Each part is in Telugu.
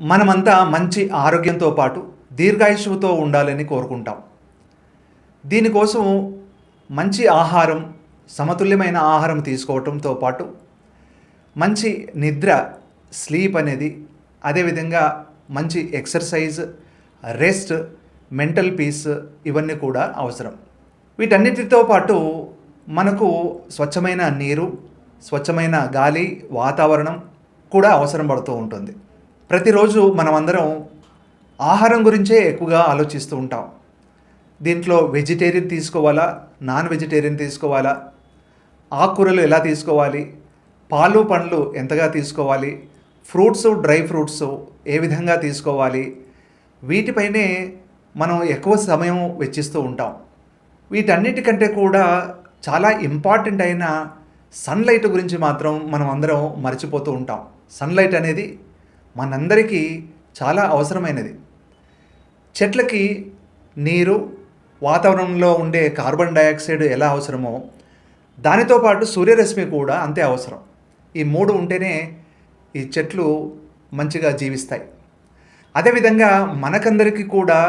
మనమంతా మంచి ఆరోగ్యంతో పాటు దీర్ఘాయుషుతో ఉండాలని కోరుకుంటాం. దీనికోసం మంచి ఆహారం సమతుల్యమైన ఆహారం తీసుకోవటంతో పాటు మంచి నిద్ర స్లీప్ అనేది అదేవిధంగా మంచి ఎక్సర్సైజ్ రెస్ట్ మెంటల్ పీస్ ఇవన్నీ కూడా అవసరం. వీటన్నిటితో పాటు మనకు స్వచ్ఛమైన నీరు స్వచ్ఛమైన గాలి వాతావరణం కూడా అవసరం పడుతూ ఉంటుంది. ప్రతిరోజు మనమందరం ఆహారం గురించే ఎక్కువగా ఆలోచిస్తూ ఉంటాం. దీంట్లో వెజిటేరియన్ తీసుకోవాలా? నాన్ వెజిటేరియన్ తీసుకోవాలా? ఆకుకూరలు ఎలా తీసుకోవాలి? పాలు పండ్లు ఎంతగా తీసుకోవాలి? ఫ్రూట్స్ డ్రై ఫ్రూట్స్ ఏ విధంగా తీసుకోవాలి? వీటిపైనే మనం ఎక్కువ సమయం వెచ్చిస్తూ ఉంటాం. వీటన్నిటికంటే కూడా చాలా ఇంపార్టెంట్ అయిన సన్లైట్ గురించి మాత్రం మనం అందరం మర్చిపోతూ ఉంటాం. సన్లైట్ అనేది మనందరికీ చాలా అవసరమైనది. చెట్లకి నీరు వాతావరణంలో ఉండే కార్బన్ డయాక్సైడ్ ఎలా అవసరమో దానితో పాటు సూర్యరశ్మి కూడా అంతే అవసరం. ఈ మూడు ఉంటేనే ఈ చెట్లు మంచిగా జీవిస్తాయి. అదేవిధంగా మనకందరికీ కూడా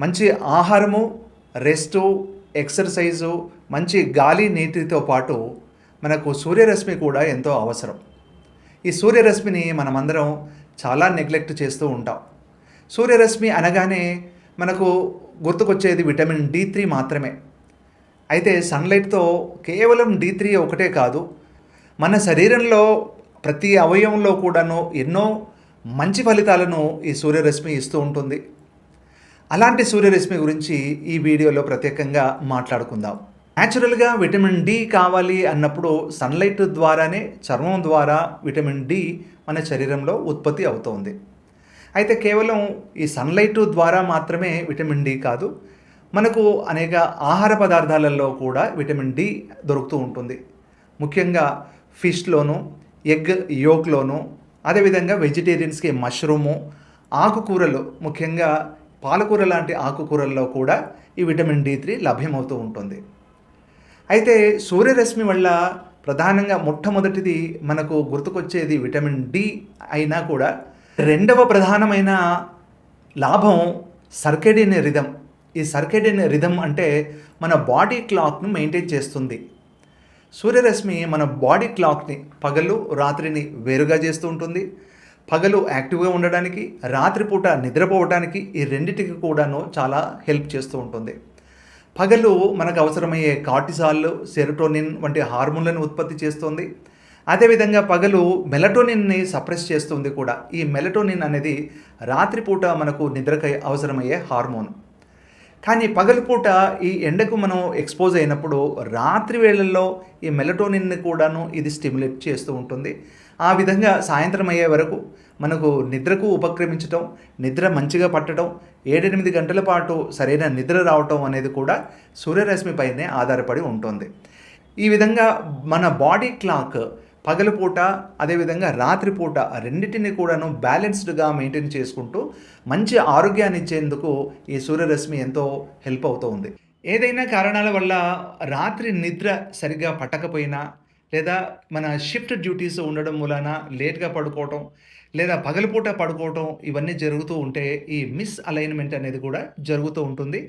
మంచి ఆహారము రెస్టు ఎక్సర్సైజు మంచి గాలి నీటితో పాటు మనకు సూర్యరశ్మి కూడా ఎంతో అవసరం. ఈ సూర్యరశ్మిని మనమందరం చాలా నెగ్లెక్ట్ చేస్తూ ఉంటాం. సూర్యరశ్మి అనగానే మనకు గుర్తుకొచ్చేది విటమిన్ డి త్రీ మాత్రమే. అయితే సన్లైట్తో కేవలం డి త్రీ ఒకటే కాదు మన శరీరంలో ప్రతి అవయవంలో కూడాను ఎన్నో మంచి ఫలితాలను ఈ సూర్యరశ్మి ఇస్తూ ఉంటుంది. అలాంటి సూర్యరశ్మి గురించి ఈ వీడియోలో ప్రత్యేకంగా మాట్లాడుకుందాం. న్యాచురల్గా విటమిన్ డి కావాలి అన్నప్పుడు సన్లైట్ ద్వారానే చర్మం ద్వారా విటమిన్ డి మన శరీరంలో ఉత్పత్తి అవుతోంది. అయితే కేవలం ఈ సన్లైట్ ద్వారా మాత్రమే విటమిన్ డి కాదు మనకు అనేక ఆహార పదార్థాలలో కూడా విటమిన్ డి దొరుకుతూ ఉంటుంది. ముఖ్యంగా ఫిష్లోను ఎగ్ యోక్లోను అదేవిధంగా వెజిటేరియన్స్కి మష్రూము ఆకుకూరలు ముఖ్యంగా పాలకూర లాంటి ఆకుకూరల్లో కూడా ఈ విటమిన్ డి త్రీ లభ్యమవుతూ ఉంటుంది. అయితే సూర్యరశ్మి వల్ల ప్రధానంగా మొట్టమొదటిది మనకు గుర్తుకొచ్చేది విటమిన్ డి అయినా కూడా రెండవ ప్రధానమైన లాభం సర్కెడిన్ రిధం ఈ సర్కెడిన్ రిధం అంటే మన బాడీ క్లాక్ను మెయింటైన్ చేస్తుంది. సూర్యరశ్మి మన బాడీ క్లాక్ని పగలు రాత్రిని వేరుగా చేస్తూ ఉంటుంది. పగలు యాక్టివ్గా ఉండడానికి రాత్రిపూట నిద్రపోవడానికి ఈ రెండిటికి కూడాను చాలా హెల్ప్ చేస్తూ ఉంటుంది. పగలు మనకు అవసరమయ్యే కార్టిసాల్ సెరటోనిన్ వంటి హార్మోన్లను ఉత్పత్తి చేస్తుంది. అదేవిధంగా పగలు మెలటోనిన్ని సప్రెస్ చేస్తుంది కూడా. ఈ మెలటోనిన్ అనేది రాత్రిపూట మనకు నిద్రకై అవసరమయ్యే హార్మోన్. కానీ పగలుపూట ఈ ఎండకు మనం ఎక్స్పోజ్ అయినప్పుడు రాత్రి వేళల్లో ఈ మెలటోనిన్ని కూడాను ఇది స్టిమ్యులేట్ చేస్తూ ఉంటుంది. ఆ విధంగా సాయంత్రం అయ్యే వరకు మనకు నిద్రకు ఉపక్రమించటం నిద్ర మంచిగా పట్టడం ఏడెనిమిది గంటల పాటు సరైన నిద్ర రావటం అనేది కూడా సూర్యరశ్మి పైనే ఆధారపడి ఉంటుంది. ఈ విధంగా మన బాడీ క్లాక్ పగలుపూట అదేవిధంగా రాత్రిపూట రెండింటిని కూడాను బ్యాలెన్స్డ్గా మెయింటైన్ చేసుకుంటూ మంచి ఆరోగ్యాన్ని ఇచ్చేందుకు ఈ సూర్యరశ్మి ఎంతో హెల్ప్ అవుతుంది ఏదైనా కారణాల వల్ల రాత్రి నిద్ర సరిగ్గా పట్టకపోయినా లేదా మన షిఫ్ట్ డ్యూటీస్ ఉండడం మూలాన లేట్గా పడుకోవటం లేదా పగలపూట పడుకోవటం ఇవన్నీ జరుగుతూ ఉంటే ఈ మిస్ అలైన్మెంట్ అనేది కూడా జరుగుతూ ఉంటుంది.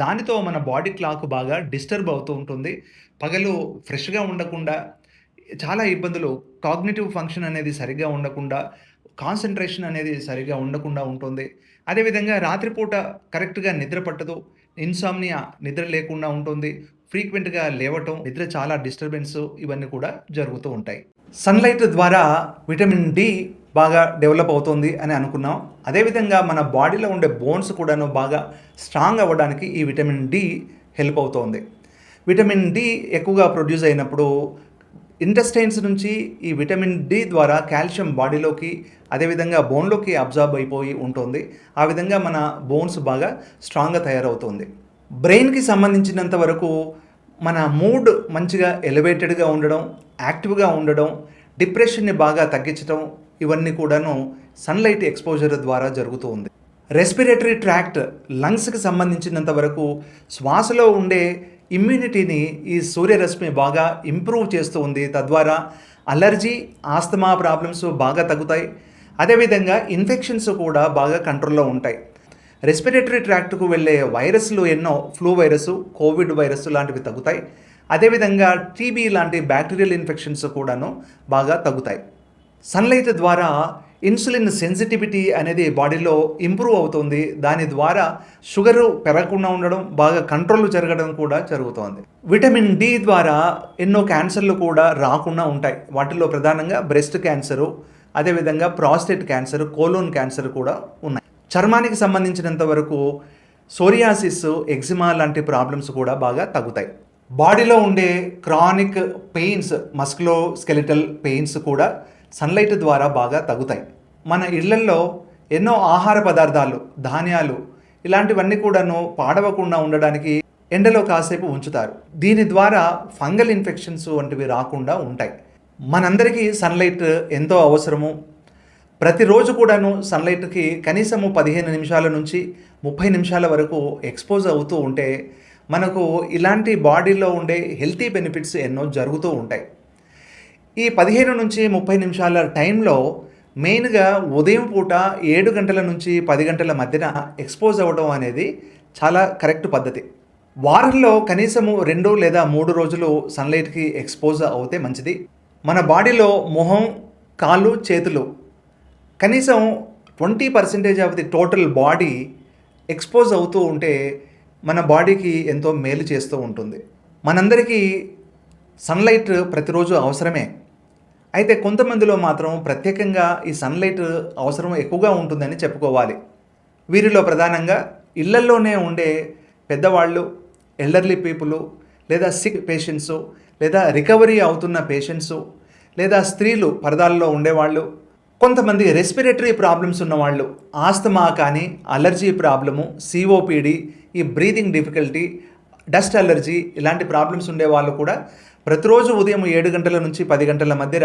దానితో మన బాడీ క్లాక్ బాగా డిస్టర్బ్ అవుతూ ఉంటుంది. పగలు ఫ్రెష్గా ఉండకుండా చాలా ఇబ్బందులు కాగ్నిటివ్ ఫంక్షన్ అనేది సరిగ్గా ఉండకుండా కాన్సన్ట్రేషన్ అనేది సరిగ్గా ఉండకుండా ఉంటుంది. అదేవిధంగా రాత్రిపూట కరెక్ట్గా నిద్ర పట్టదు. ఇన్సామ్నియా నిద్ర లేకుండా ఉంటుంది. ఫ్రీక్వెంట్గా లేవటం నిద్ర చాలా డిస్టర్బెన్స్ ఇవన్నీ కూడా జరుగుతూ ఉంటాయి. సన్లైట్ ద్వారా విటమిన్ డి బాగా డెవలప్ అవుతుంది అని అనుకున్నాం. అదేవిధంగా మన బాడీలో ఉండే బోన్స్ కూడాను బాగా స్ట్రాంగ్ అవ్వడానికి ఈ విటమిన్ డి హెల్ప్ అవుతుంది. విటమిన్ డి ఎక్కువగా ప్రొడ్యూస్ అయినప్పుడు ఇంటెస్టైన్స్ నుంచి ఈ విటమిన్ డి ద్వారా కాల్షియం బాడీలోకి అదేవిధంగా బోన్లోకి అబ్జార్బ్ అయిపోయి ఉంటుంది. ఆ విధంగా మన బోన్స్ బాగా స్ట్రాంగ్గా తయారవుతుంది. బ్రెయిన్కి సంబంధించినంత వరకు మన మూడ్ మంచిగా ఎలివేటెడ్గా ఉండడం యాక్టివ్గా ఉండడం డిప్రెషన్ని బాగా తగ్గించడం ఇవన్నీ కూడాను సన్లైట్ ఎక్స్పోజర్ ద్వారా జరుగుతూ ఉంది రెస్పిరేటరీ ట్రాక్ట్ లంగ్స్కి సంబంధించినంత వరకు శ్వాసలో ఉండే ఇమ్యూనిటీని ఈ సూర్యరశ్మి బాగా ఇంప్రూవ్ చేస్తూ ఉంది. తద్వారా అలర్జీ ఆస్తమా ప్రాబ్లమ్స్ బాగా తగ్గుతాయి. అదేవిధంగా ఇన్ఫెక్షన్స్ కూడా బాగా కంట్రోల్లో ఉంటాయి. రెస్పిరేటరీ ట్రాక్ట్కు వెళ్ళే వైరస్లు ఎన్నో ఫ్లూ వైరస్ కోవిడ్ వైరస్ లాంటివి తగ్గుతాయి. అదేవిధంగా టీబీ లాంటి బ్యాక్టీరియల్ ఇన్ఫెక్షన్స్ కూడాను బాగా తగ్గుతాయి. సన్లైట్ ద్వారా ఇన్సులిన్ సెన్సిటివిటీ అనేది బాడీలో ఇంప్రూవ్ అవుతుంది. దాని ద్వారా షుగరు పెరగకుండా ఉండడం బాగా కంట్రోల్ జరగడం కూడా జరుగుతోంది. విటమిన్ డి ద్వారా ఎన్నో క్యాన్సర్లు కూడా రాకుండా ఉంటాయి. వాటిలో ప్రధానంగా బ్రెస్ట్ క్యాన్సరు అదేవిధంగా ప్రాస్టేట్ క్యాన్సర్ కోలోన్ క్యాన్సర్ కూడా ఉన్నాయి. చర్మానికి సంబంధించినంత వరకు సోరియాసిస్ ఎగ్జిమా లాంటి ప్రాబ్లమ్స్ కూడా బాగా తగ్గుతాయి. బాడీలో ఉండే chronic pains musculoskeletal pains కూడా సన్లైట్ ద్వారా బాగా తగ్గుతాయి. మన ఇళ్ళల్లో ఎన్నో ఆహార పదార్థాలు ధాన్యాలు ఇలాంటివన్నీ కూడాను పాడవకుండా ఉండడానికి ఎండలో కాసేపు ఉంచుతారు. దీని ద్వారా ఫంగల్ ఇన్ఫెక్షన్స్ వంటివి రాకుండా ఉంటాయి. మనందరికీ సన్లైట్ ఎంతో అవసరము. ప్రతిరోజు కూడాను సన్లైట్కి కనీసము పదిహేను నిమిషాల నుంచి ముప్పై నిమిషాల వరకు ఎక్స్పోజ్ అవుతూ ఉంటే మనకు ఇలాంటి బాడీలో ఉండే హెల్తీ బెనిఫిట్స్ ఎన్నో జరుగుతూ ఉంటాయి. ఈ పదిహేను నుంచి ముప్పై నిమిషాల టైంలో మెయిన్గా ఉదయం పూట ఏడు గంటల నుంచి పది గంటల మధ్యన ఎక్స్పోజ్ అవ్వడం అనేది చాలా కరెక్ట్ పద్ధతి. వారంలో కనీసము రెండు లేదా మూడు రోజులు సన్లైట్కి ఎక్స్పోజ్ అవుతే మంచిది. మన బాడీలో మొహం కాళ్ళు చేతులు కనీసం twenty percentage of the total body expose అవుతూ ఉంటే మన బాడీకి ఎంతో మేలు చేస్తూ ఉంటుంది. మనందరికీ సన్లైట్ ప్రతిరోజు అవసరమే. అయితే కొంతమందిలో మాత్రం ప్రత్యేకంగా ఈ సన్లైట్ అవసరం ఎక్కువగా ఉంటుందని చెప్పుకోవాలి. వీరిలో ప్రధానంగా ఇళ్ళల్లోనే ఉండే పెద్దవాళ్ళు ఎల్డర్లీ పీపుల్ లేదా సిక్ పేషెంట్స్ లేదా రికవరీ అవుతున్న పేషెంట్స్ లేదా స్త్రీలు పరదాల్లో ఉండేవాళ్ళు కొంతమంది రెస్పిరేటరీ ప్రాబ్లమ్స్ ఉన్నవాళ్ళు ఆస్తమా కానీ అలర్జీ ప్రాబ్లము సిఓపిడి ఈ బ్రీతింగ్ డిఫికల్టీ డస్ట్ అలర్జీ ఇలాంటి ప్రాబ్లమ్స్ ఉండే వాళ్ళు కూడా ప్రతిరోజు ఉదయం ఏడు గంటల నుంచి పది గంటల మధ్య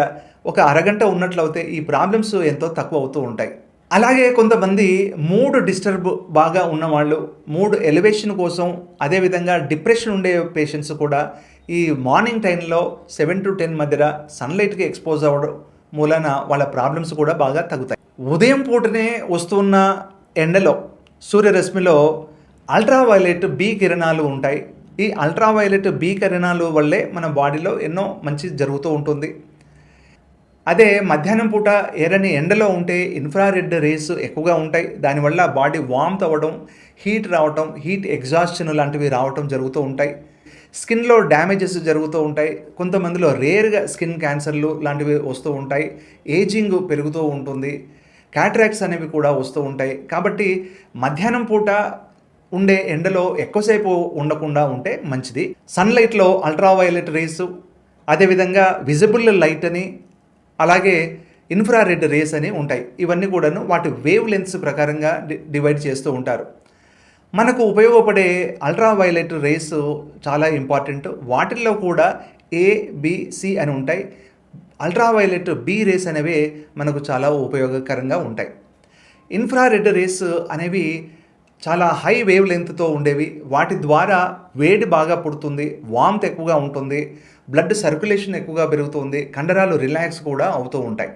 ఒక అరగంట ఉన్నట్లయితే ఈ ప్రాబ్లమ్స్ ఎంతో తక్కువ అవుతూ ఉంటాయి. అలాగే కొంతమంది మూడ్ డిస్టర్బ్ బాగా ఉన్నవాళ్ళు మూడ్ ఎలివేషన్ కోసం అదేవిధంగా డిప్రెషన్ ఉండే పేషెంట్స్ కూడా ఈ మార్నింగ్ టైంలో సెవెన్ టు టెన్ మధ్య సన్లైట్కి ఎక్స్పోజ్ అవ్వడం మూలన వాళ్ళ ప్రాబ్లమ్స్ కూడా బాగా తగ్గుతాయి. ఉదయం పూటనే వస్తున్న ఎండలో సూర్యరశ్మిలో అల్ట్రావైలెట్ బి కిరణాలు ఉంటాయి. ఈ అల్ట్రావైలెట్ బి కిరణాలు వల్లే మన బాడీలో ఎన్నో మంచి జరుగుతూ ఉంటుంది. అదే మధ్యాహ్నం పూట ఎర్రని ఎండలో ఉంటే ఇన్ఫ్రారెడ్ రేస్ ఎక్కువగా ఉంటాయి. దానివల్ల బాడీ వామ్త్ అవ్వడం హీట్ రావటం హీట్ ఎగ్జాస్షన్ లాంటివి రావటం జరుగుతూ ఉంటాయి. స్కిన్లో డ్యామేజెస్ జరుగుతూ ఉంటాయి. కొంతమందిలో రేర్గా స్కిన్ క్యాన్సర్లు లాంటివి వస్తూ ఉంటాయి. ఏజింగ్ పెరుగుతూ ఉంటుంది. క్యాట్రాక్స్ అనేవి కూడా వస్తూ ఉంటాయి. కాబట్టి మధ్యాహ్నం పూట ఉండే ఎండలో ఎక్కువసేపు ఉండకుండా ఉంటే మంచిది. సన్లైట్లో అల్ట్రావైలెట్ రేసు అదేవిధంగా విజిబుల్ లైట్ అని అలాగే ఇన్ఫ్రారెడ్ రేస్ అని ఉంటాయి. ఇవన్నీ కూడాను వాటి వేవ్ లెన్స్ ప్రకారంగా డి- డివైడ్ చేస్తూ ఉంటారు. మనకు ఉపయోగపడే అల్ట్రావైలెట్ రేస్ చాలా ఇంపార్టెంట్. వాటిల్లో కూడా ఏ బిసి అని ఉంటాయి. అల్ట్రావైలెట్ బి రేస్ అనేవి మనకు చాలా ఉపయోగకరంగా ఉంటాయి. ఇన్ఫ్రారెడ్ రేస్ అనేవి చాలా హై వేవ్ లెంత్తో ఉండేవి. వాటి ద్వారా వేడి బాగా పుడుతుంది వామ్త్ ఎక్కువగా ఉంటుంది బ్లడ్ సర్క్యులేషన్ ఎక్కువగా పెరుగుతుంది కండరాలు రిలాక్స్ కూడా అవుతూ ఉంటాయి.